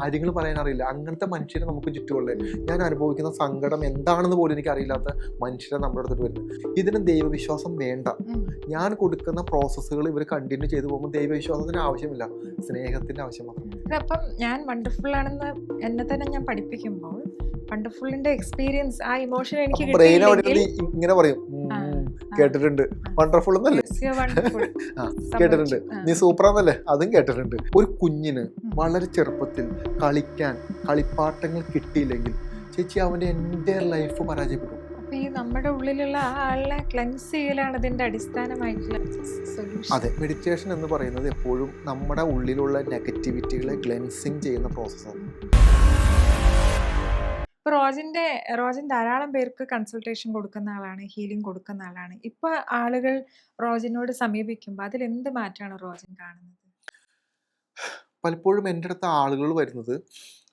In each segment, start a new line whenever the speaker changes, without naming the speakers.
കാര്യങ്ങൾ പറയാൻ അറിയില്ല അങ്ങനത്തെ മനുഷ്യരെ നമുക്ക് ചുറ്റുമുള്ളത് ഞാൻ അനുഭവിക്കുന്ന സങ്കടം എന്താണെന്ന് പോലും എനിക്ക് അറിയില്ലാത്ത മനുഷ്യരെ നമ്മുടെ അടുത്തോട്ട് വരുന്നത്. ഇതിന് ദൈവവിശ്വാസം വേണ്ട. ഞാൻ കൊടുക്കുന്ന പ്രോസസ്സുകൾ ഇവർ കണ്ടിന്യൂ ചെയ്തു പോകുമ്പോൾ ദൈവവിശ്വാസത്തിന് ആവശ്യമില്ല. സ്നേഹത്തിന്റെ ആവശ്യം മാത്രം.
അപ്പം ഞാൻ വണ്ടർഫുൾ ആണെന്ന് എന്നെ തന്നെ ഞാൻ പഠിപ്പിക്കുമ്പോൾ വണ്ടർഫുള്ളിന്റെ എക്സ്പീരിയൻസ് ആ ഇമോഷൻ എനിക്ക്
ഇങ്ങനെ പറയും. കേട്ടിട്ടുണ്ട്. വണ്ടർഫുൾ എന്നല്ലേ? കേട്ടിട്ടുണ്ട്. നീ സൂപ്പറാന്നല്ലേ? അതും കേട്ടിട്ടുണ്ട്. ഒരു കുഞ്ഞിന് വളരെ ചെറുപ്പത്തിൽ കളിക്കാൻ കളിപ്പാട്ടങ്ങൾ കിട്ടിയില്ലെങ്കിൽ ചേച്ചി അവന്റെ എന്റെ ലൈഫ് പരാജയപ്പെടും
ഈ നമ്മുടെ ഉള്ളിലുള്ള ആ ആളിനെ ക്ലെൻസ് ചെയ്യലാണ് ഇതിന്റെ അടിസ്ഥാനമായിട്ടുള്ള സൊല്യൂഷൻ
അതെ മെഡിറ്റേഷൻ എന്ന് പറയുന്നത് എപ്പോഴും നമ്മുടെ ഉള്ളിലുള്ള നെഗറ്റിവിറ്റികളെ ക്ലെൻസിങ് ചെയ്യുന്ന പ്രോസസ്സാണ്
ഇപ്പൊ റോജിന്റെ റോജൻ ധാരാളം പേർക്ക് കൺസൾട്ടേഷൻ കൊടുക്കുന്ന ആളാണ് ഹീലിംഗ് കൊടുക്കുന്ന ആളാണ്. ഇപ്പൊ ആളുകൾ റോജിനോട് സമീപിക്കുമ്പോൾ അതിൽ എന്ത് മാറ്റമാണ് റോജൻ കാണുന്നത്?
പലപ്പോഴും എന്റെ അടുത്ത് ആളുകൾ വരുന്നത്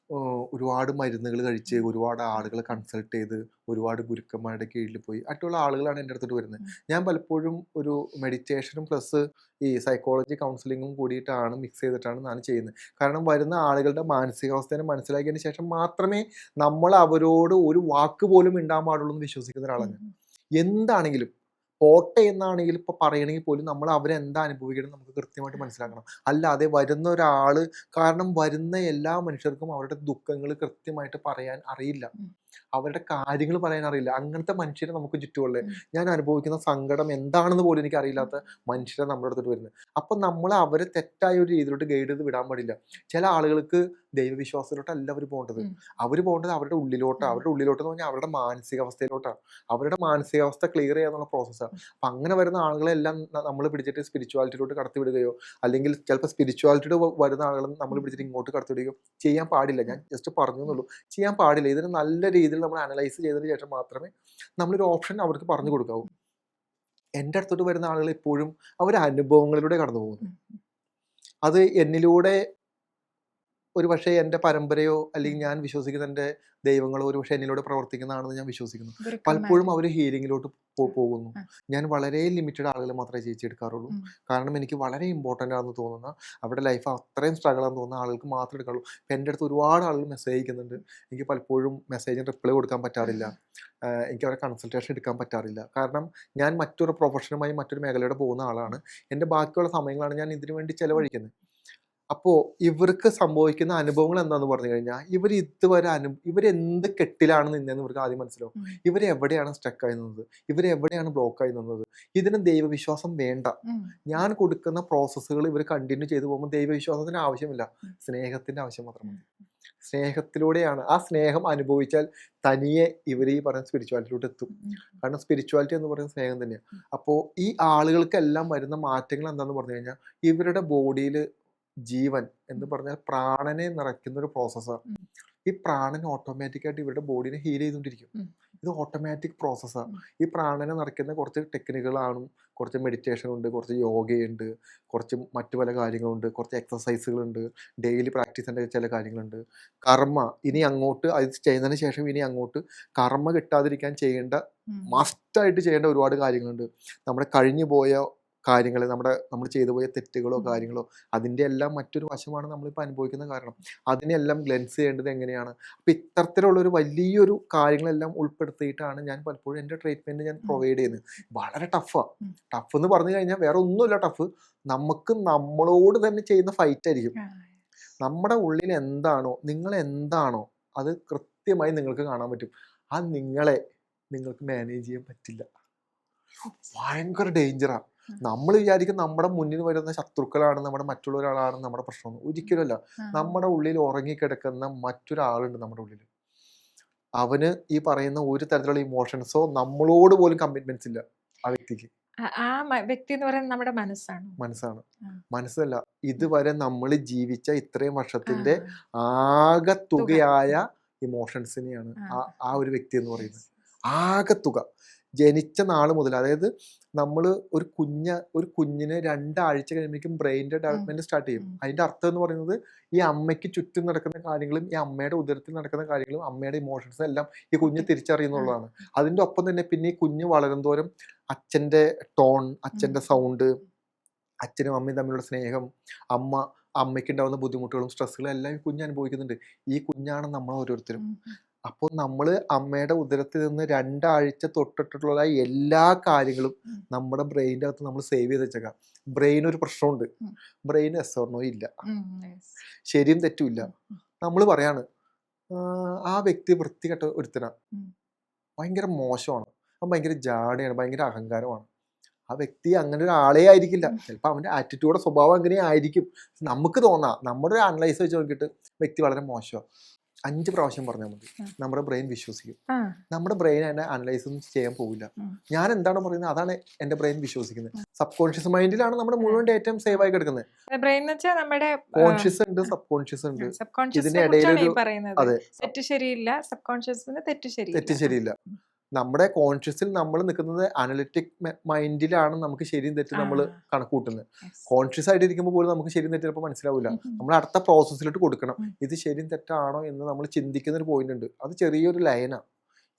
ഒരുപാട് മരുന്നുകൾ കഴിച്ച് ഒരുപാട് ആളുകളെ കൺസൾട്ട് ചെയ്ത് ഒരുപാട് ഗുരുക്കന്മാരുടെ കീഴിൽ പോയി. മറ്റുള്ള ആളുകളാണ് എന്റെ അടുത്തോട്ട് വരുന്നത്. ഞാൻ പലപ്പോഴും ഒരു മെഡിറ്റേഷനും പ്ലസ് ഈ സൈക്കോളജി കൗൺസിലിങ്ങും കൂടിയിട്ടാണ് മിക്സ് ചെയ്തിട്ടാണ് ഞാൻ ചെയ്യുന്നത്. കാരണം വരുന്ന ആളുകളുടെ മാനസികാവസ്ഥയെ മനസ്സിലാക്കിയതിന് ശേഷം മാത്രമേ നമ്മൾ അവരോട് ഒരു വാക്ക് പോലും ഇണ്ടാൻ പാടുള്ളൂ എന്ന് വിശ്വസിക്കുന്ന ഒരാളാണ് എന്താണെങ്കിലും പോട്ടെ എന്നാണെങ്കിൽ ഇപ്പൊ പറയണമെങ്കിൽ പോലും നമ്മൾ അവരെന്താ അനുഭവിക്കണം നമുക്ക് കൃത്യമായിട്ട് മനസ്സിലാക്കണം. അല്ലാതെ വരുന്ന ഒരാൾ കാരണം വരുന്ന എല്ലാ മനുഷ്യർക്കും അവരുടെ ദുഃഖങ്ങൾ കൃത്യമായിട്ട് പറയാൻ അറിയില്ല. അവരുടെ കാര്യങ്ങൾ പറയാൻ അറിയില്ല. അങ്ങനത്തെ മനുഷ്യരെ നമുക്ക് ചുറ്റുമുള്ളത് ഞാൻ അനുഭവിക്കുന്ന സങ്കടം എന്താണെന്ന് പോലും എനിക്ക് അറിയില്ലാത്ത മനുഷ്യരെ നമ്മുടെ അടുത്തോട്ട് വരുന്നത്. അപ്പൊ നമ്മൾ അവരെ തെറ്റായ ഒരു രീതിയിലോട്ട് ഗൈഡ് ചെയ്ത് വിടാൻ പാടില്ല. ചില ആളുകൾക്ക് ദൈവവിശ്വാസത്തിലോട്ടല്ല അവർ പോകേണ്ടത്. അവർ പോകേണ്ടത് അവരുടെ ഉള്ളിലോട്ടാണ് അവരുടെ ഉള്ളിലോട്ടെന്ന് പറഞ്ഞാൽ അവരുടെ മാനസികാവസ്ഥയിലോട്ടാണ് അവരുടെ മാനസികാവസ്ഥ ക്ലിയർ ചെയ്യാന്നുള്ള പ്രോസസ്സാണ് അപ്പം അങ്ങനെ വരുന്ന ആളുകളെല്ലാം നമ്മൾ പിടിച്ചിട്ട് സ്പിരിച്വാലിറ്റിയിലോട്ട് കടത്തി വിടുകയോ അല്ലെങ്കിൽ ചിലപ്പോൾ സ്പിരിച്വാലിറ്റിയുടെ വരുന്ന ആളുകൾ നമ്മൾ പിടിച്ചിട്ട് ഇങ്ങോട്ട് കടത്തി വിടുകയോ ചെയ്യാൻ പാടില്ല. ഞാൻ ജസ്റ്റ് പറഞ്ഞു എന്നുള്ളൂ ചെയ്യാൻ പാടില്ല. ഇതിന് നല്ല രീതിയിൽ നമ്മൾ അനലൈസ് ചെയ്തതിന് ശേഷം മാത്രമേ നമ്മളൊരു ഓപ്ഷൻ അവർക്ക് പറഞ്ഞു കൊടുക്കാവൂ. എന്റെ അടുത്തോട്ട് വരുന്ന ആളുകൾ എപ്പോഴും അവർ അനുഭവങ്ങളിലൂടെ കടന്നു പോകുന്നു അത് എന്നിലൂടെ ഒരു പക്ഷേ എന്റെ പരമ്പരയോ അല്ലെങ്കിൽ ഞാൻ വിശ്വസിക്കുന്ന എന്റെ ദൈവങ്ങളോ ഒരു പക്ഷേ എന്നിലൂടെ പ്രവർത്തിക്കുന്നതാണെന്ന് ഞാൻ വിശ്വസിക്കുന്നു. പലപ്പോഴും അവർ ഹീലിങ്ങിലോട്ട് പോകുന്നു. ഞാൻ വളരെ ലിമിറ്റഡ് ആളുകൾ മാത്രമേ ചേച്ചി എടുക്കാറുള്ളൂ കാരണം എനിക്ക് വളരെ ഇമ്പോർട്ടന്റ് ആണെന്ന് തോന്നുന്ന അവരുടെ ലൈഫ് അത്രയും സ്ട്രഗിൾ ആണെന്ന് തോന്നുന്ന ആളുകൾക്ക് മാത്രമേ എടുക്കാറുള്ളൂ. ഇപ്പം എന്റെ അടുത്ത് ഒരുപാട് ആളുകൾ മെസ്സേജ് അയക്കുന്നുണ്ട്. എനിക്ക് പലപ്പോഴും മെസ്സേജിന് റിപ്ലൈ കൊടുക്കാൻ പറ്റാറില്ല. എനിക്ക് അവരെ കൺസൾട്ടേഷൻ എടുക്കാൻ പറ്റാറില്ല. കാരണം ഞാൻ മറ്റൊരു പ്രൊഫഷനുമായി മറ്റൊരു മേഖലയുടെ പോകുന്ന ആളാണ്. എന്റെ ബാക്കിയുള്ള സമയങ്ങളാണ് ഞാൻ ഇതിനു വേണ്ടി ചെലവഴിക്കുന്നത്. അപ്പോൾ ഇവർക്ക് സംഭവിക്കുന്ന അനുഭവങ്ങൾ എന്താണെന്ന് പറഞ്ഞു കഴിഞ്ഞാൽ ഇവർ ഇതുവരെ അനു ഇവരെന്ത് കെട്ടിലാണ് നിന്നതെന്ന് ഇവർക്ക് ആദ്യം മനസ്സിലാവും. ഇവരെവിടെയാണ് സ്ട്രക്ക് സ്റ്റക്കായി നിന്നത്? ഇവരെവിടെയാണ് ബ്ലോക്ക് ആയി നിന്നത്? ഇതിന് ദൈവവിശ്വാസം വേണ്ട. ഞാൻ കൊടുക്കുന്ന പ്രോസസ്സുകൾ ഇവർ കണ്ടിന്യൂ ചെയ്തു പോകുമ്പോൾ ദൈവവിശ്വാസത്തിന് ആവശ്യമില്ല. സ്നേഹത്തിന്റെ ആവശ്യം മാത്രം മതി. സ്നേഹത്തിലൂടെയാണ്. ആ സ്നേഹം അനുഭവിച്ചാൽ തനിയെ ഇവർ ഈ പറയുന്ന സ്പിരിച്വാലിറ്റിയിലോട്ട് എത്തും കാരണം സ്പിരിച്വാലിറ്റി എന്ന് പറയുന്നത് സ്നേഹം തന്നെയാണ്. അപ്പോൾ ഈ ആളുകൾക്കെല്ലാം വരുന്ന മാറ്റങ്ങൾ എന്താണെന്ന് പറഞ്ഞു കഴിഞ്ഞാൽ ഇവരുടെ ബോഡിയിൽ ജീവൻ എന്ന് പറഞ്ഞാൽ പ്രാണനെ നിറയ്ക്കുന്ന ഒരു പ്രോസസ്സ്
ഈ
ഈ പ്രാണൻ ഓട്ടോമാറ്റിക്കായിട്ട് ഇവരുടെ ബോഡിനെ ഹീൽ ചെയ്തുകൊണ്ടിരിക്കും. ഇത് ഓട്ടോമാറ്റിക്
പ്രോസസ്സ്
ഈ പ്രാണനെ നിറയ്ക്കുന്ന കുറച്ച് ടെക്നിക്കുകളാണ് കുറച്ച് മെഡിറ്റേഷൻ ഉണ്ട് കുറച്ച് യോഗയുണ്ട് കുറച്ച് മറ്റു പല കാര്യങ്ങളുണ്ട് കുറച്ച് എക്സസൈസുകളുണ്ട് ഡെയിലി പ്രാക്ടീസ് പ്രാക്ടീസിന്റെ ചില കാര്യങ്ങളുണ്ട്. കർമ്മ ഇനി അങ്ങോട്ട് അത് ചെയ്യുന്നതിന് ശേഷം ഇനി അങ്ങോട്ട് കർമ്മ കിട്ടാതിരിക്കാൻ ചെയ്യേണ്ട. മസ്റ്റായിട്ട് ചെയ്യേണ്ട ഒരുപാട് കാര്യങ്ങളുണ്ട്. നമ്മുടെ കഴിഞ്ഞു പോയ കാര്യങ്ങൾ നമ്മുടെ നമ്മൾ ചെയ്തു പോയ തെറ്റുകളോ കാര്യങ്ങളോ അതിന്റെ എല്ലാം മറ്റൊരു വശമാണ് നമ്മളിപ്പോൾ അനുഭവിക്കുന്ന കാരണം. അതിനെല്ലാം ഗ്ലെൻസ് ചെയ്യേണ്ടത് എങ്ങനെയാണ്? അപ്പം ഇത്തരത്തിലുള്ളൊരു വലിയൊരു കാര്യങ്ങളെല്ലാം ഉൾപ്പെടുത്തിയിട്ടാണ് ഞാൻ പലപ്പോഴും എന്റെ ട്രീറ്റ്മെന്റ് ഞാൻ പ്രൊവൈഡ് ചെയ്യുന്നത്. വളരെ ടഫാണ്. ടഫ് എന്ന് പറഞ്ഞു കഴിഞ്ഞാൽ വേറെ ഒന്നുമില്ല ടഫ്. നമുക്ക് നമ്മളോട് തന്നെ ചെയ്യുന്ന ഫൈറ്റ് ആയിരിക്കും നമ്മുടെ ഉള്ളിൽ എന്താണോ നിങ്ങൾ എന്താണോ അത് കൃത്യമായി നിങ്ങൾക്ക് കാണാൻ പറ്റും. ആ നിങ്ങളെ നിങ്ങൾക്ക് മാനേജ് ചെയ്യാൻ പറ്റില്ല. ഭയങ്കര ഡേഞ്ചറാണ്. നമ്മൾ വിചാരിക്കും നമ്മുടെ മുന്നിൽ വരുന്ന ശത്രുക്കളാണ് നമ്മുടെ മറ്റുള്ള ഒരാളാണ് നമ്മുടെ പ്രശ്നം. ഒരിക്കലുമല്ല. നമ്മുടെ ഉള്ളിൽ ഉറങ്ങിക്കിടക്കുന്ന മറ്റൊരാളുണ്ട് നമ്മുടെ ഉള്ളിൽ. അവന് ഈ പറയുന്ന ഒരു തരത്തിലുള്ള ഇമോഷൻസോ നമ്മളോട് പോലും കമ്മിറ്റ്മെന്റ്സ് ഇല്ല ആ വ്യക്തിക്ക്.
ആ- വ്യക്തി എന്ന് പറയുന്നത് നമ്മുടെ മനസ്സാണ്.
മനസ്സാണ്. മനസ്സല്ല. ഇതുവരെ നമ്മൾ ജീവിച്ച ഇത്രയും വർഷത്തിന്റെ. ആകെ തുകയായ ഇമോഷൻസിനെയാണ്
ആ.
ഒരു വ്യക്തി എന്ന് പറയുന്നത്. ആകെ തുക. ജനിച്ച നാൾ മുതൽ അതായത് നമ്മൾ ഒരു കുഞ്ഞ ഒരു കുഞ്ഞിന് രണ്ടാഴ്ച കഴിയുമ്പോഴേക്കും ബ്രെയിനിന്റെ ഡെവലപ്മെന്റ് സ്റ്റാർട്ട് ചെയ്യും.
അതിന്റെ
അതിന്റെ അർത്ഥം എന്ന് പറയുന്നത് ഈ അമ്മയ്ക്ക് ചുറ്റും നടക്കുന്ന കാര്യങ്ങളും ഈ അമ്മയുടെ ഉദരത്തിൽ നടക്കുന്ന കാര്യങ്ങളും അമ്മയുടെ ഇമോഷൻസും എല്ലാം ഈ കുഞ്ഞ് തിരിച്ചറിയുന്നുള്ളതാണ്. അതിന്റെ ഒപ്പം തന്നെ പിന്നെ ഈ കുഞ്ഞ് വളരും തോറും അച്ഛന്റെ ടോൺ അച്ഛന്റെ സൗണ്ട് അച്ഛനും അമ്മയും തമ്മിലുള്ള സ്നേഹം അമ്മ അമ്മയ്ക്ക് ഉണ്ടാകുന്ന ബുദ്ധിമുട്ടുകളും സ്ട്രെസ്സുകളും എല്ലാം ഈ കുഞ്ഞ് അനുഭവിക്കുന്നുണ്ട്. ഈ കുഞ്ഞാണ് നമ്മൾ ഓരോരുത്തരും. അപ്പോൾ നമ്മൾ അമ്മയുടെ ഉദരത്തിൽ നിന്ന് രണ്ടാഴ്ച തൊട്ടിട്ടുള്ള എല്ലാ കാര്യങ്ങളും നമ്മുടെ ബ്രെയിന്റെ അകത്ത് നമ്മൾ സേവ് ചെയ്ത് വെച്ചേക്കാം. ബ്രെയിൻ ഒരു പ്രശ്നമുണ്ട്. ബ്രെയിൻ എസ് ഓർണോ ഇല്ല. ശരിയും
തെറ്റുമില്ല
നമ്മൾ പറയാണ് "ആ, വ്യക്തി വൃത്തികെട്ട ഒരുത്തന. ഭയങ്കര മോശമാണ്. അവൻ ഭയങ്കര ജാടയാണ് ഭയങ്കര അഹങ്കാരമാണ്. ആ വ്യക്തി അങ്ങനെ ഒരു ആളെ ആയിരിക്കില്ല. ചിലപ്പോൾ അവന്റെ ആറ്റിറ്റ്യൂഡ് സ്വഭാവം അങ്ങനെ ആയിരിക്കും നമുക്ക് തോന്നാം. നമ്മുടെ ഒരു അനലൈസ് വെച്ച് നോക്കിയിട്ട് വ്യക്തി വളരെ മോശമാണ്. അഞ്ച് പ്രാവശ്യം പറഞ്ഞാൽ മതി. നമ്മുടെ ബ്രെയിൻ വിശ്വസിക്കും. നമ്മുടെ ബ്രെയിൻ അതിനെ അനലൈസ് ഒന്നും ചെയ്യാൻ പോകില്ല ഞാൻ എന്താണ് പറയുന്നത്? അതാണ് എന്റെ ബ്രെയിൻ വിശ്വസിക്കുന്നത്. സബ് കോൺഷ്യസ് മൈൻഡിലാണ് നമ്മുടെ മുഴുവൻ ഡേറ്റയും സേവ് ആയി കിടക്കുന്നത്.
ബ്രെയിൻ നമ്മുടെ
കോൺഷ്യസ് ഉണ്ട് സബ് കോൺഷ്യസ് ഉണ്ട്. ഇതിന്റെ ഇടയിൽ
പറയുന്നത്.
അതെ.
തെറ്റ് ശരിയില്ല സബ് കോൺഷ്യസിന് തെറ്റ് ശരിയില്ല.
തെറ്റ് ശരിയില്ല. നമ്മുടെ കോൺഷ്യസിൽ നമ്മൾ നിൽക്കുന്നത് അനലിറ്റിക് മൈൻഡിലാണ് നമുക്ക് ശരിയും തെറ്റും നമ്മൾ
കണക്കൂട്ടുന്നത്.
കണക്ക് കൂട്ടുന്നത് കോൺഷ്യസ് ആയിട്ട് ഇരിക്കുമ്പോൾ പോലും നമുക്ക് ശരിയും തെറ്റും ചിലപ്പോൾ മനസ്സിലാവില്ല. നമ്മൾ അടുത്ത പ്രോസസ്സിലോട്ട് കൊടുക്കണം. ഇത് ശരിയും തെറ്റാണോ എന്ന് നമ്മൾ ചിന്തിക്കുന്ന ഒരു പോയിന്റ് ഉണ്ട്. അത് ചെറിയൊരു ലൈനാണ്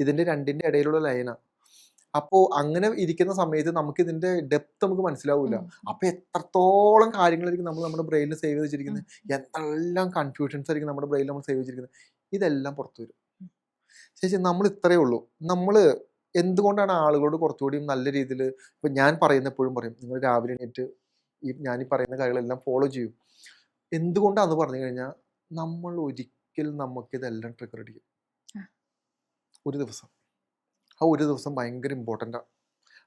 ഇതിന്റെ രണ്ടിന്റെ ഇടയിലുള്ള ലൈനാണ് അപ്പോൾ അങ്ങനെ ഇരിക്കുന്ന സമയത്ത് നമുക്ക് ഇതിന്റെ ഡെപ്ത് നമുക്ക് മനസ്സിലാവില്ല.
അപ്പോൾ
അപ്പൊ എത്രത്തോളം കാര്യങ്ങളായിരിക്കും നമ്മൾ നമ്മുടെ ബ്രെയിനിൽ സേവ് ചെയ്തിരിക്കുന്നത് വെച്ചിരിക്കുന്നത്? എന്തെല്ലാം കൺഫ്യൂഷൻസ് ആയിരിക്കും നമ്മുടെ ബ്രെയിനിൽ നമ്മൾ സേവ് ചെയ്തിരിക്കുന്നത് ഇതെല്ലാം പുറത്തു വരും. ചേച്ചി നമ്മൾ ഇത്രയേ ഉള്ളൂ. നമ്മൾ എന്തുകൊണ്ടാണ് ആളുകളോട് കുറച്ചുകൂടി നല്ല രീതിയിൽ ഇപ്പം ഞാൻ പറയുന്ന എപ്പോഴും പറയും നിങ്ങൾ രാവിലെ എണീറ്റ് ഈ ഞാൻ ഈ പറയുന്ന കാര്യങ്ങളെല്ലാം ഫോളോ ചെയ്യും. എന്തുകൊണ്ടാന്ന് പറഞ്ഞു കഴിഞ്ഞാൽ നമ്മൾ ഒരിക്കൽ നമുക്കിതെല്ലാം ട്രിഗർ അടിക്കും. ഒരു ദിവസം. ആ ഒരു ദിവസം ഭയങ്കര ഇമ്പോർട്ടന്റ് ആണ്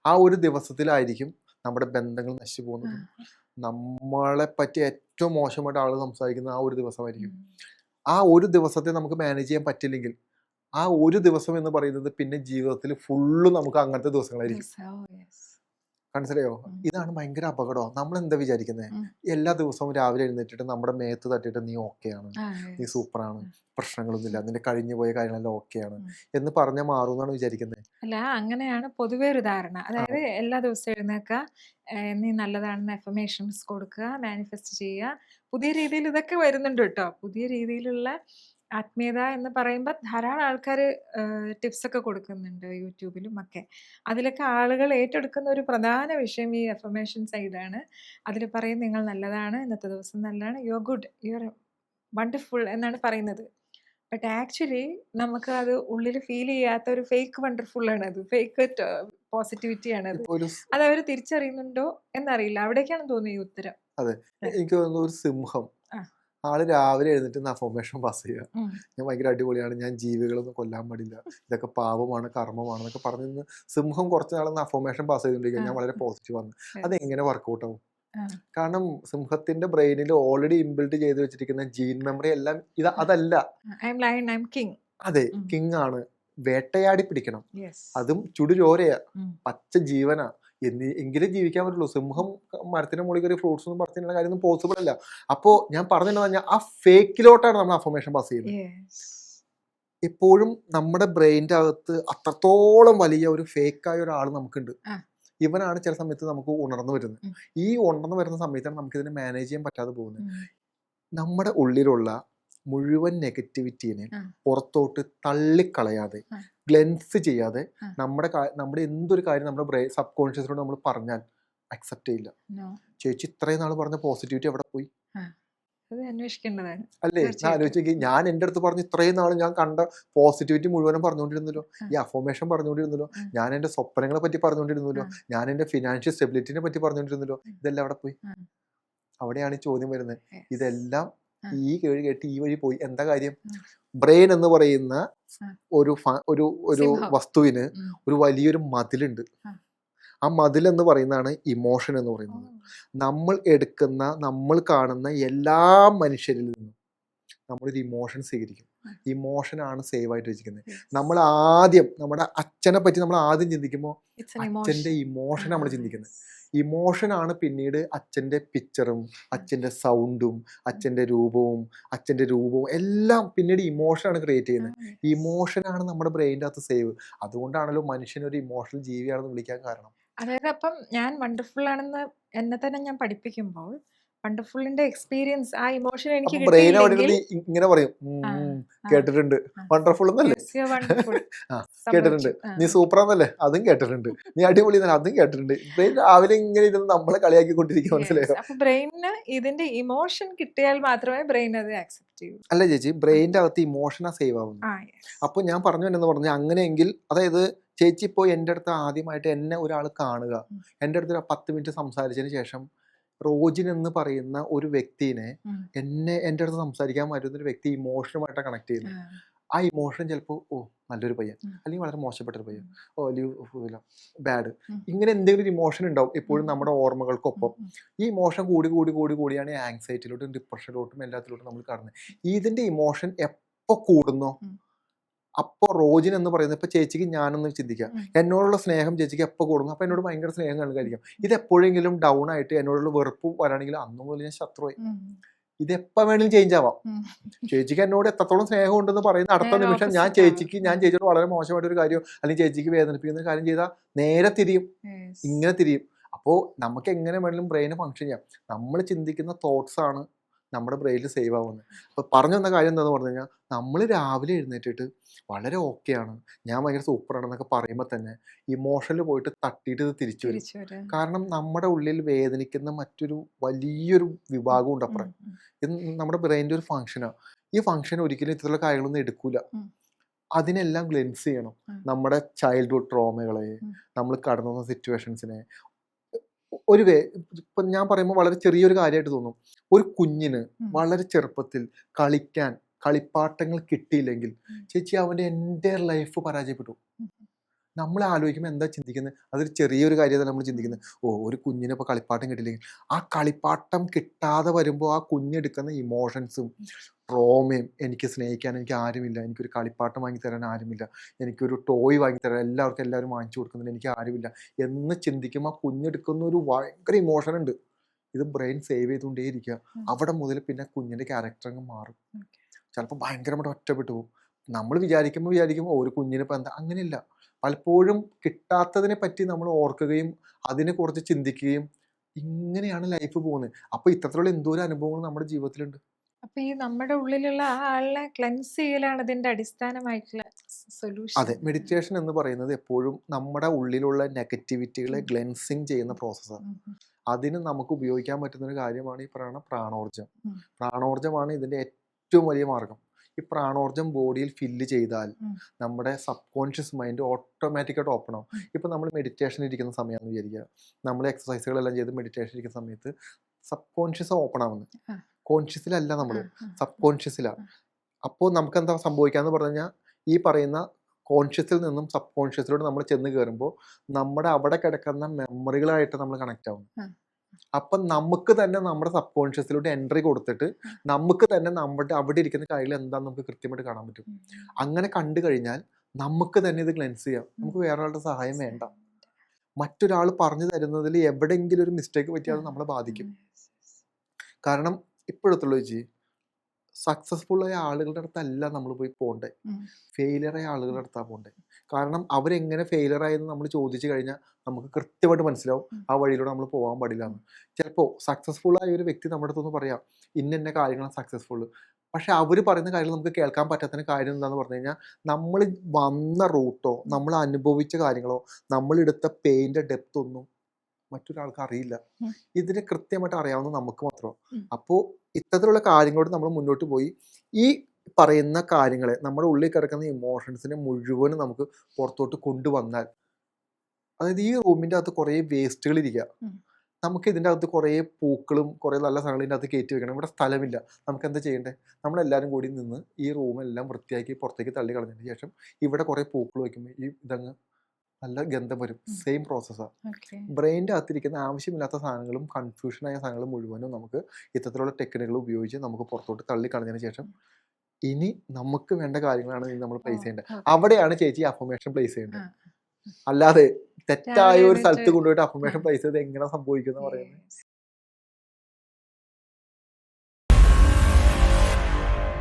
ആ ഒരു ദിവസത്തിലായിരിക്കും നമ്മുടെ ബന്ധങ്ങൾ നശിച്ചു പോകുന്നത്. നമ്മളെ പറ്റി ഏറ്റവും മോശമായിട്ട് ആളുകൾ സംസാരിക്കുന്ന ആ ഒരു ദിവസമായിരിക്കും. ആ ഒരു ദിവസത്തെ നമുക്ക് മാനേജ് ചെയ്യാൻ പറ്റില്ലെങ്കിൽ ആ ഒരു ദിവസം എന്ന് പറയുന്നത് പിന്നെ ജീവിതത്തിൽ ഫുള്ള് നമുക്ക് അങ്ങനത്തെ ദിവസങ്ങളായിരിക്കും. മനസ്സിലായോ? ഇതാണ് ഭയങ്കര അപകടം. നമ്മൾ എന്താ വിചാരിക്കുന്നത് എല്ലാ ദിവസവും രാവിലെ എഴുന്നേറ്റിട്ട് നമ്മുടെ മേത്ത് തട്ടിട്ട് നീ ഓക്കെയാണ് നീ സൂപ്പറാണ് പ്രശ്നങ്ങളൊന്നുമില്ല. നിന്റെ കഴിഞ്ഞു പോയ കാര്യങ്ങളെല്ലാം ഓക്കെയാണ്. എന്ന് പറഞ്ഞാൽ മാറുമെന്നാണ് വിചാരിക്കുന്നത്
അല്ല അങ്ങനെയാണ് പൊതുവെ ഒരു ധാരണ. അതായത് എല്ലാ ദിവസവും എഴുന്നേക്കുക ഏഹ് നീ നല്ലതാണെന്ന് എഫമേഷൻസ് കൊടുക്കുക മാനിഫെസ്റ്റ് ചെയ്യുക. പുതിയ രീതിയിൽ ഇതൊക്കെ വരുന്നുണ്ട് കേട്ടോ. പുതിയ രീതിയിലുള്ള ആത്മീയത എന്ന് പറയുമ്പോൾ ധാരാളം ആൾക്കാർ ടിപ്സൊക്കെ കൊടുക്കുന്നുണ്ട് യൂട്യൂബിലും ഒക്കെ അതിലൊക്കെ ആളുകൾ ഏറ്റെടുക്കുന്ന ഒരു പ്രധാന വിഷയം ഈ എഫർമേഷൻ സൈഡാണ്. അതിൽ പറയും നിങ്ങൾ നല്ലതാണ് ഇന്നത്തെ ദിവസം നല്ലതാണ് you are good you are wonderful എന്നാണ് പറയുന്നത്. ബട്ട് ആക്ച്വലി നമുക്ക് അത് ഉള്ളിൽ ഫീൽ ചെയ്യാത്ത ഒരു ഫേക്ക് വണ്ടർഫുൾ ആണ് അത്. ഫേക്ക് പോസിറ്റിവിറ്റി ആണ് അത്. അത് അവർ തിരിച്ചറിയുന്നുണ്ടോ എന്നറിയില്ല. അവിടേക്കാണ് തോന്നുന്നത് ഈ ഉത്തരം.
എനിക്ക് തോന്നുന്നു ഒരു സിംഹം. ആൾ രാവിലെ എഴുന്നിട്ട് അഫോമേഷൻ പാസ് ചെയ്യുക. ഞാൻ ഭയങ്കര അടിപൊളിയാണ്. ഞാൻ ജീവികളൊന്നും കൊല്ലാൻ പാടില്ല. ഇതൊക്കെ പാപമാണ് കർമ്മമാണ് എന്നൊക്കെ പറഞ്ഞു നിന്ന് സിംഹം കുറച്ച് നാളൊന്ന് അഫോമേഷൻ പാസ് ചെയ്തുകൊണ്ടിരിക്കുക ഞാൻ വളരെ പോസിറ്റീവ് ആണ്. അത് എങ്ങനെ വർക്കൗട്ട് ആവും. കാരണം സിംഹത്തിന്റെ ബ്രെയിനിൽ ഓൾറെഡി ഇംബിൽഡ് ചെയ്ത് വെച്ചിരിക്കുന്ന ജീൻ മെമ്മറി എല്ലാം ഇത് അതല്ല. അതെ. കിങ് ആണ്. വേട്ടയാടി പിടിക്കണം. അതും ചുടുചോരയാ. പച്ച ജീവനാ. എന്നി എങ്കിലേ ജീവിക്കാൻ പറ്റുള്ളൂ. സിംഹം മരത്തിന്റെ മുകളിൽ കയറി ഫ്രൂട്ട്സ് ഒന്നും പറിച്ചിട്ടുള്ള കാര്യമൊന്നും പോസിബിൾ അല്ല. അപ്പോ ഞാൻ പറഞ്ഞിട്ടുണ്ടെന്ന് പറഞ്ഞാൽ ആ ഫേക്കിലോട്ടാണ് നമ്മൾ അഫർമേഷൻ പാസ് ചെയ്യുന്നത്. എപ്പോഴും നമ്മുടെ ബ്രെയിന്റെ അകത്ത് അത്രത്തോളം വലിയ ഒരു ഫേക്കായ ഒരാൾ നമുക്കുണ്ട്. ഇവനാണ് ചില സമയത്ത് നമുക്ക് ഉണർന്നു വരുന്നത്. ഈ ഉണർന്നു വരുന്ന സമയത്താണ് നമുക്ക് ഇതിനെ മാനേജ് ചെയ്യാൻ പറ്റാതെ പോകുന്നത്. നമ്മുടെ ഉള്ളിലുള്ള മുഴുവൻ നെഗറ്റിവിറ്റീനെ പുറത്തോട്ട് തള്ളിക്കളയാതെ. ഗ്ലെൻസ് ചെയ്യാതെ നമ്മുടെ നമ്മുടെ എന്തൊരു കാര്യം നമ്മുടെ ബ്രെയിൻ സബ് കോൺഷ്യസിനോട് നമ്മൾ പറഞ്ഞാൽ അക്സെപ്റ്റ് ചെയ്യില്ല. ചേച്ചി ഇത്രയും നാൾ പറഞ്ഞ പോസിറ്റിവിറ്റി എവിടെ പോയി? അല്ലേ? ഞാൻ ആലോചിച്ചെങ്കിൽ ഞാൻ എന്റെ അടുത്ത് പറഞ്ഞ ഇത്രയും നാൾ ഞാൻ കണ്ട പോസിറ്റിവിറ്റി മുഴുവനും പറഞ്ഞുകൊണ്ടിരുന്നല്ലോ. ഈ അഫോമേഷൻ പറഞ്ഞുകൊണ്ടിരുന്നല്ലോ. ഞാൻ എന്റെ സ്വപ്നങ്ങളെ പറ്റി പറഞ്ഞുകൊണ്ടിരുന്നല്ലോ. ഞാൻ എന്റെ ഫിനാൻഷ്യൽ സ്റ്റെബിലിറ്റിനെ പറ്റി പറഞ്ഞുകൊണ്ടിരുന്നല്ലോ. ഇതെല്ലാം അവിടെ പോയി? അവിടെയാണ് ഈ ചോദ്യം വരുന്നത്. ഇതെല്ലാം. ഈ കേഴ് കേട്ട് ഈ വഴി പോയി. എന്താ കാര്യം? ബ്രെയിൻ എന്ന് പറയുന്ന ഒരു ഒരു ഒരു. വസ്തുവിന് ഒരു വലിയൊരു മതിലുണ്ട്.
ആ.
മതിൽ എന്ന് പറയുന്നതാണ് ഇമോഷൻ എന്ന് പറയുന്നത്. നമ്മൾ എടുക്കുന്ന നമ്മൾ കാണുന്ന എല്ലാ മനുഷ്യരിൽ നിന്നും നമ്മളൊരു ഇമോഷൻ സ്വീകരിക്കും.
ഇമോഷൻ
ആണ് സേവ് ആയിട്ട് വെച്ചിരിക്കുന്നത്. നമ്മൾ ആദ്യം നമ്മുടെ അച്ഛനെ പറ്റി നമ്മൾ ആദ്യം ചിന്തിക്കുമ്പോൾ
അച്ഛന്റെ
ഇമോഷൻ നമ്മൾ ചിന്തിക്കുന്നത്. ഇമോഷനാണ് പിന്നീട് അച്ഛന്റെ പിക്ചറും അച്ഛന്റെ സൗണ്ടും അച്ഛന്റെ രൂപവും അച്ഛന്റെ രൂപവും എല്ലാം പിന്നീട് ഇമോഷനാണ് ക്രിയേറ്റ് ചെയ്യുന്നത്. ഇമോഷനാണ് നമ്മുടെ ബ്രെയിന്റെ അകത്ത് സേവ് അതുകൊണ്ടാണല്ലോ മനുഷ്യനൊരു ഇമോഷണൽ ജീവിയാണെന്ന് വിളിക്കാൻ കാരണം.
അതായത് അപ്പം ഞാൻ വണ്ടർഫുൾ ആണെന്ന് എന്നെ തന്നെ ഞാൻ പഠിപ്പിക്കുമ്പോൾ വണ്ടർഫുള്ളിന്റെ എക്സ്പീരിയൻസ് ആ ഇമോഷൻ എനിക്ക്
ബ്രെയിൻ ഇങ്ങനെ പറയും. "ഉം,
ആ,
ഉം,
ആ,
കേട്ടിട്ടുണ്ട്. വണ്ടർഫുൾ എന്നല്ലേ. കേട്ടിട്ടുണ്ട്. നീ സൂപ്പർ എന്നല്ലേ അതും കേട്ടിട്ടുണ്ട്. നീ അടിപൊളി എന്നല്ലേ അതും കേട്ടിട്ടുണ്ട്. ബ്രെയിൻ രാവിലെ ഇങ്ങനെ ഇരുന്ന് നമ്മളെ കളിയാക്കി
കൊണ്ടിരിക്കും
മനസ്സിലായോ?
അപ്പൊ ബ്രെയിനിന് ഇതിന്റെ ഇമോഷൻ കിട്ടിയാൽ മാത്രമേ ബ്രെയിൻ അത് ആക്സെപ്റ്റ് ചെയ്യൂ.
അല്ല ചേച്ചി ബ്രെയിന്റെ അകത്ത് ഇമോഷനാ സേവ്
ആവുന്നു
അപ്പോൾ ഞാൻ പറഞ്ഞു എന്ന് പറഞ്ഞാൽ അങ്ങനെയെങ്കിൽ അതായത് ചേച്ചി ഇപ്പോൾ എന്റെ അടുത്ത് ആദ്യമായിട്ട് എന്നെ ഒരാൾ കാണുക. എന്റെ അടുത്ത് ഒരു പത്ത് മിനിറ്റ് സംസാരിച്ചതിന് ശേഷം റോജിൻ എന്ന് പറയുന്ന ഒരു വ്യക്തിനെ. എന്നെ എന്റെ അടുത്ത് സംസാരിക്കാൻ പറ്റുന്ന ഒരു വ്യക്തി ഇമോഷനുമായിട്ട് കണക്ട് ചെയ്യുന്നു
ആ,
ഇമോഷൻ ചിലപ്പോൾ ഓ നല്ലൊരു പയ്യൻ. അല്ലെങ്കിൽ വളരെ മോശപ്പെട്ടൊരു പയ്യൻ. ഓ അല്ലെങ്കിൽ ബാഡ് ഇങ്ങനെ എന്തെങ്കിലും ഒരു ഇമോഷൻ ഉണ്ടാവും എപ്പോഴും നമ്മുടെ ഓർമ്മകൾക്കൊപ്പം. ഈ ഇമോഷൻ കൂടി കൂടി കൂടി കൂടിയാണ് ആങ്സൈറ്റിയിലോട്ടും ഡിപ്രഷനിലോട്ടും എല്ലാത്തിലോട്ടും നമ്മൾ കാണുന്നത് ഇതിന്റെ ഇമോഷൻ എപ്പോ കൂടുന്നോ. അപ്പോൾ റോജിൻ എന്ന് പറയുന്നത് ഇപ്പൊ ചേച്ചിക്ക് ഞാനൊന്ന് ചിന്തിക്കാം എന്നോടുള്ള സ്നേഹം ചേച്ചിക്ക് എപ്പോൾ കൂടുന്നു? അപ്പൊ എന്നോട് ഭയങ്കര സ്നേഹം കാണുകയായിരിക്കും ഇത് എപ്പോഴെങ്കിലും ഡൗൺ ആയിട്ട് എന്നോടുള്ള വെറുപ്പ് വരാണെങ്കിൽ അന്ന് മുതൽ ഞാൻ ശത്രുവായി. ഇത് എപ്പോൾ വേണമെങ്കിലും ചേഞ്ച് ആവാം. ചേച്ചിക്ക് എന്നോട് എത്രത്തോളം സ്നേഹം ഉണ്ടെന്ന് പറയുന്ന അടുത്ത നിമിഷം ഞാൻ ചേച്ചിക്ക് ഞാൻ ചേച്ചിയോട് വളരെ മോശമായിട്ട് ഒരു കാര്യം അല്ലെങ്കിൽ ചേച്ചിക്ക് വേദനിപ്പിക്കുന്ന കാര്യം ചെയ്താൽ നേരെ തിരിയും. ഇങ്ങനെ തിരിയും. അപ്പോൾ നമുക്ക് എങ്ങനെ വേണമെങ്കിലും ബ്രെയിന് ഫങ്ഷൻ ചെയ്യാം. നമ്മൾ ചിന്തിക്കുന്ന തോട്ട്സ് ആണ് നമ്മുടെ ബ്രെയിനിൽ സേവ് ആവുന്നത് അപ്പോൾ പറഞ്ഞു വന്ന കാര്യം എന്താണെന്ന് പറഞ്ഞു കഴിഞ്ഞാൽ നമ്മൾ രാവിലെ എഴുന്നേറ്റിട്ട് വളരെ ഓക്കെയാണ് ഞാൻ ഭയങ്കര സൂപ്പറാണെന്നൊക്കെ പറയുമ്പോൾ തന്നെ ഇമോഷനിൽ പോയിട്ട് തട്ടിയിട്ട് ഇത് തിരിച്ചു വരും. കാരണം നമ്മുടെ ഉള്ളിൽ വേദനിക്കുന്ന മറ്റൊരു വലിയൊരു വിഭാഗം ഉണ്ട് അപ്പുറം. ഇത് നമ്മുടെ ബ്രെയിന്റെ ഒരു ഫങ്ഷനാണ് ഈ ഫങ്ഷൻ ഒരിക്കലും ഇത്തരത്തിലുള്ള കാര്യങ്ങളൊന്നും എടുക്കൂല. അതിനെല്ലാം ഗ്ലെൻസ് ചെയ്യണം. നമ്മുടെ ചൈൽഡ്ഹുഡ് ട്രോമകളെ നമ്മൾ കടന്നു വന്ന സിറ്റുവേഷൻസിനെ ഒരു വേ ഇപ്പം ഞാൻ പറയുമ്പോൾ വളരെ ചെറിയൊരു കാര്യമായിട്ട് തോന്നും ഒരു കുഞ്ഞിന് വളരെ ചെറുപ്പത്തിൽ കളിക്കാൻ കളിപ്പാട്ടങ്ങൾ കിട്ടിയില്ലെങ്കിൽ. ചേച്ചി അവന്റെ എന്റെ ലൈഫ് പരാജയപ്പെട്ടു. നമ്മൾ ആലോചിക്കുമ്പോൾ എന്താ ചിന്തിക്കുന്നത് അതൊരു ചെറിയൊരു കാര്യം നമ്മൾ ചിന്തിക്കുന്നത് ഓ ഒരു കുഞ്ഞിന് ഇപ്പോൾ കളിപ്പാട്ടം കിട്ടിയില്ലെങ്കിൽ ആ കളിപ്പാട്ടം കിട്ടാതെ വരുമ്പോൾ ആ കുഞ്ഞെടുക്കുന്ന ഇമോഷൻസും ട്രോമയും എനിക്ക് സ്നേഹിക്കാൻ എനിക്ക് ആരുമില്ല. എനിക്കൊരു കളിപ്പാട്ടം വാങ്ങി തരാൻ ആരുമില്ല. എനിക്കൊരു ടോയ് വാങ്ങി തരാൻ എല്ലാവർക്കും എല്ലാവരും വാങ്ങിച്ചു കൊടുക്കുന്നുണ്ട് എനിക്ക് ആരുമില്ല എന്ന് ചിന്തിക്കുമ്പോൾ ആ കുഞ്ഞെടുക്കുന്ന ഒരു ഭയങ്കര ഇമോഷൻ ഉണ്ട്. ഇത് ബ്രെയിൻ സേവ് ചെയ്തുകൊണ്ടേയിരിക്കുക. അവിടെ മുതൽ പിന്നെ കുഞ്ഞിന്റെ ക്യാരക്ടർ അങ്ങ് മാറും. ചിലപ്പോൾ ഭയങ്കരമായിട്ട് ഒറ്റപ്പെട്ടു പോകും. നമ്മൾ വിചാരിക്കുമ്പോൾ വിചാരിക്കുമ്പോൾ ഒരു കുഞ്ഞിനിപ്പോൾ എന്താ? അങ്ങനെയില്ല. പലപ്പോഴും കിട്ടാത്തതിനെ പറ്റി നമ്മൾ ഓർക്കുകയും അതിനെക്കുറിച്ച് ചിന്തിക്കുകയും ഇങ്ങനെയാണ് ലൈഫ് പോകുന്നത്. അപ്പോൾ ഇത്തരത്തിലുള്ള എന്തോരം അനുഭവങ്ങൾ നമ്മുടെ ജീവിതത്തിലുണ്ട്?
അപ്പൊ ഈ നമ്മുടെ ഉള്ളിലുള്ള ആ ആളിനെ ക്ലെൻസ് ചെയ്യലാണ് ഇതിന്റെ അടിസ്ഥാനമായിട്ടുള്ള സൊല്യൂഷൻ
അതെ മെഡിറ്റേഷൻ എന്ന് പറയുന്നത് എപ്പോഴും നമ്മുടെ ഉള്ളിലുള്ള നെഗറ്റിവിറ്റികളെ ക്ലെൻസിങ് ചെയ്യുന്ന പ്രോസസ്സാണ് അതിന് നമുക്ക് ഉപയോഗിക്കാൻ പറ്റുന്ന ഒരു കാര്യമാണ് ഈ പറയുന്ന പ്രാണോർജം. പ്രാണോർജമാണ് ഇതിന്റെ ഏറ്റവും വലിയ മാർഗം. ഈ പ്രാണോർജം ബോഡിയിൽ ഫില്ല് ചെയ്താൽ നമ്മുടെ സബ് കോൺഷ്യസ് മൈൻഡ് ഓട്ടോമാറ്റിക്കായിട്ട് ഓപ്പൺ ആവും. ഇപ്പൊ നമ്മൾ മെഡിറ്റേഷൻ ഇരിക്കുന്ന സമയമാണെന്ന് വിചാരിക്കുക. നമ്മൾ എക്സസൈസുകളെല്ലാം ചെയ്ത് മെഡിറ്റേഷൻ ഇരിക്കുന്ന സമയത്ത് സബ് കോൺഷ്യസ് ഓപ്പൺ ആവുന്നത്. കോൺഷ്യസിലല്ല നമ്മൾ സബ് കോൺഷ്യസിലാണ് അപ്പോൾ നമുക്ക് എന്താ സംഭവിക്കാന്ന് പറഞ്ഞു കഴിഞ്ഞാൽ ഈ പറയുന്ന കോൺഷ്യസിൽ നിന്നും സബ് കോൺഷ്യസിലൂടെ നമ്മൾ ചെന്ന് കയറുമ്പോൾ നമ്മുടെ അവിടെ കിടക്കുന്ന മെമ്മറികളായിട്ട് നമ്മൾ കണക്ട് ആവും. അപ്പം നമുക്ക് തന്നെ നമ്മുടെ സബ് കോൺഷ്യസിലോട്ട് എൻട്രി കൊടുത്തിട്ട് നമുക്ക് തന്നെ നമ്മുടെ അവിടെ ഇരിക്കുന്ന കാര്യങ്ങൾ എന്താണെന്ന് നമുക്ക് കൃത്യമായിട്ട് കാണാൻ പറ്റും. അങ്ങനെ കണ്ടു കഴിഞ്ഞാൽ നമുക്ക് തന്നെ ഇത് ക്ലെൻസ് ചെയ്യാം. നമുക്ക് വേറെ ആളുടെ സഹായം വേണ്ട. മറ്റൊരാൾ പറഞ്ഞു തരുന്നതിൽ എവിടെയെങ്കിലും ഒരു മിസ്റ്റേക്ക് പറ്റിയാൽ നമ്മളെ ബാധിക്കും. കാരണം ഇപ്പോഴത്തുള്ള ചേച്ചി സക്സസ്ഫുൾ ആയ ആളുകളുടെ അടുത്തല്ല നമ്മൾ പോയി പോകണ്ടേ. ഫെയിലിയർ ആയ ആളുകളുടെ അടുത്താണ് പോകണ്ടേ കാരണം അവരെങ്ങനെ ഫെയിലിയർ ആയെന്ന് നമ്മൾ ചോദിച്ചു കഴിഞ്ഞാൽ നമുക്ക് കൃത്യമായിട്ട് മനസ്സിലാവും. ആ വഴിയിലൂടെ നമ്മൾ പോകാൻ പാടില്ല എന്ന്. ചിലപ്പോൾ സക്സസ്ഫുൾ ആയ ഒരു വ്യക്തി നമ്മുടെ അടുത്തൊന്ന് പറയാം ഇന്ന ഇന്ന കാര്യങ്ങളാണ് സക്സസ്ഫുൾ പക്ഷെ അവർ പറയുന്ന കാര്യങ്ങൾ നമുക്ക് കേൾക്കാൻ പറ്റാത്തതിന് കാര്യം എന്താന്ന് പറഞ്ഞു കഴിഞ്ഞാൽ നമ്മൾ വന്ന റൂട്ടോ നമ്മൾ അനുഭവിച്ച കാര്യങ്ങളോ നമ്മളെടുത്ത പെയിന്റെ ഡെപ്ത് ഒന്നും മറ്റൊരാൾക്ക് അറിയില്ല. ഇതിന് കൃത്യമായിട്ട് അറിയാവുന്ന നമുക്ക് മാത്രം. അപ്പോൾ ഇത്തരത്തിലുള്ള കാര്യങ്ങളോട് നമ്മൾ മുന്നോട്ട് പോയി. ഈ പറയുന്ന കാര്യങ്ങളെ നമ്മുടെ ഉള്ളിൽ കിടക്കുന്ന ഇമോഷൻസിനെ മുഴുവനും നമുക്ക് പുറത്തോട്ട് കൊണ്ടുവന്നാൽ അതായത് ഈ റൂമിന്റെ അകത്ത് കുറേ വേസ്റ്റുകൾ ഇരിക്കുക നമുക്ക് ഇതിന്റെ അകത്ത് കുറേ പൂക്കളും കുറേ നല്ല സാധനങ്ങൾ ഇതിന്റെ അകത്ത് കയറ്റി വെക്കണം. ഇവിടെ സ്ഥലമില്ല. നമുക്ക് എന്താ ചെയ്യേണ്ടത് നമ്മളെല്ലാവരും കൂടി നിന്ന് ഈ റൂമെല്ലാം വൃത്തിയാക്കി പുറത്തേക്ക് തള്ളി കളഞ്ഞതിന് ശേഷം ഇവിടെ കുറേ പൂക്കൾ വയ്ക്കുമ്പോൾ ഈ ഇതങ്ങ് നല്ല ഗന്ധം വരും. സെയിം പ്രോസസ്സാണ് ബ്രെയിന്റെ അകത്തിരിക്കുന്ന ആവശ്യമില്ലാത്ത സാധനങ്ങളും കൺഫ്യൂഷനായ സാധനങ്ങളും മുഴുവനും നമുക്ക് ഇത്തരത്തിലുള്ള ടെക്നിക്കുകൾ ഉപയോഗിച്ച് നമുക്ക് പുറത്തോട്ട് തള്ളിക്കളഞ്ഞതിന് ശേഷം ഇനി നമുക്ക് വേണ്ട കാര്യങ്ങളാണ് ഇനി നമ്മൾ പ്ലേസ് ചെയ്യേണ്ടത്. അവിടെയാണ് ചേച്ചി അഫർമേഷൻ പ്ലേസ് ചെയ്യേണ്ടത്. അല്ലാതെ തെറ്റായ ഒരു സ്ഥലത്ത് കൊണ്ടുപോയിട്ട് അഫർമേഷൻ പ്ലേസ് ചെയ്ത് എങ്ങനെ സംഭവിക്കുന്ന പറയുന്നത്.